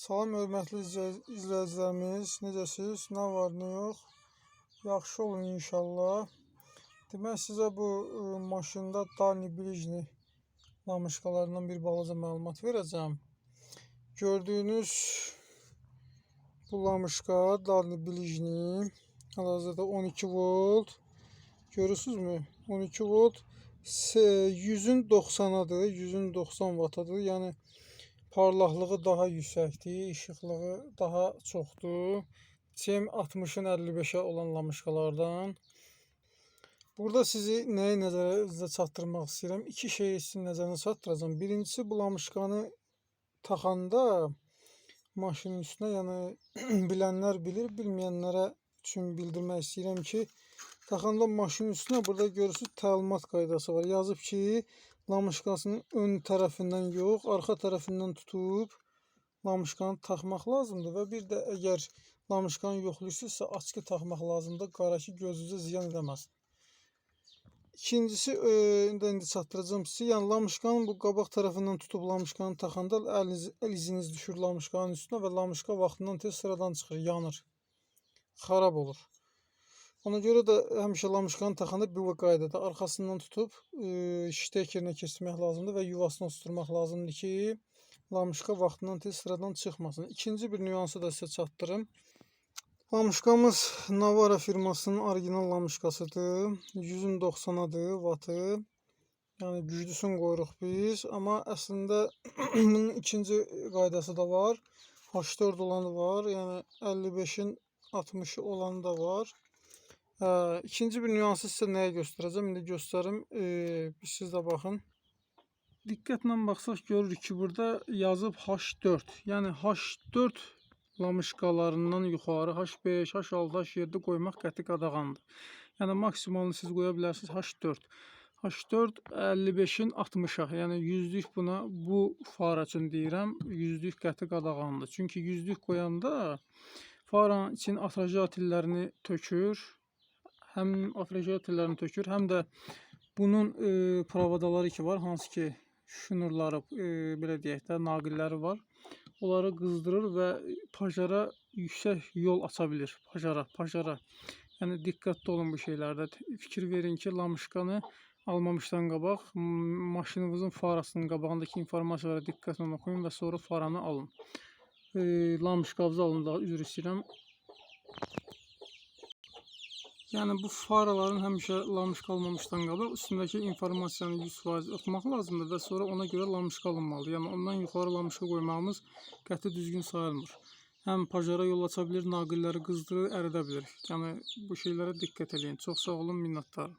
Salam hörmətli izləyicilərimiz, necəsiz? Nə var, nə yox? Yaxşı olun inşallah. Demək sizə bu ə, maşında Dani Brijni namışqalarından bir balaca məlumat verəcəm. Gördüyünüz bu namışqa Dani Brijni hal-hazırda 12 volt. Görürsünüzmü? 12 volt 100-ün 90-adır, 190 vatadır. Yəni parlaqlığı daha yüksəkdir, işıqlığı daha çoxdur. CM 60-ın 55-ə olan lamışqalardan. Burada sizi nəyi nəzərinizə çatdırmaq istəyirəm? İki şeyi sizin nəzərinizə çatdıracağam. Birincisi bu lamışqanı taxanda maşının üstünə, yəni bilənlər bilir, bilməyənlərə üçün bildirmək istəyirəm ki, taxanda maşının üstünə burada görürsüz təlimat qaydası var. Yazıb ki, lamışqasının ön tərəfindən yox, arxa tərəfindən tutub lamışqanı taxmaq lazımdır və bir də əgər lamışqanı yoxlayırsınızsa açıq taxmaq lazımdır, qara ki gözünüzə ziyan eləməsin. İkincisi, e, indi indi çatdıracağım sizə. Yəni lamışqanın bu qabaq tərəfindən tutub lamışqanı taxanda əliniz, əl düşür lamışqanın üstünə və lamışqa vaxtından tez sıradan çıxır, yanır. Xarab olur. Ona görə də həmişə lamışqanı taxanda bu qaydada arxasından tutub e, ştekerinə keçirmək lazımdır və yuvasına oturtmaq lazımdır ki, lamışqa vaxtından tez sıradan çıxmasın. İkinci bir nüansı da sizə çatdırım. Lamışqamız Navara firmasının orijinal lamışqasıdır. 100-ün 90-adır vatı. Yəni güclüsünü qoyuruq biz, amma əslində bunun ikinci qaydası da var. H4 olanı var, yəni 55-in 60-ı olanı da var. Hə, ikinci bir nüansı sizə nəyə göstərəcəm? İndi göstərim. E, bir siz də baxın. Diqqətlə baxsaq görürük ki, burada yazıb H4. Yəni H4 lamışqalarından yuxarı H5, H6, H7 qoymaq qəti qadağandır. Yəni maksimalını siz qoya bilərsiniz H4. H4 55-in 60-a, yəni 100-lük buna bu fara üçün deyirəm, 100-lük qəti qadağandır. Çünki 100-lük qoyanda faranın için atrajatellərini tökür, həm atrajatellərini tökür, həm də bunun e, provadaları ki var, hansı ki şnurları, e, belə deyək də, naqilləri var. Onları qızdırır və pacara yüksək yol aça bilir. Pacara, pacara. Yəni diqqətli olun bu şeylərdə. Fikir verin ki, lamışqanı almamışdan qabaq maşınınızın farasının qabağındakı informasiyalara diqqətlə oxuyun və sonra faranı alın. E, lamışqavızı alın da üzr istəyirəm. Yəni bu faraların həmişə lamışqa almamışdan qabaq üstündəki informasiyanı 100% oxumaq lazımdır və sonra ona görə lamışqa alınmalıdır. Yəni ondan yuxarı lamışqa qoymağımız qəti düzgün sayılmır. Həm pajara yol aça bilir, naqilləri qızdırır, əridə bilir. Yəni bu şeylərə diqqət eləyin. Çox sağ olun, minnətdarım.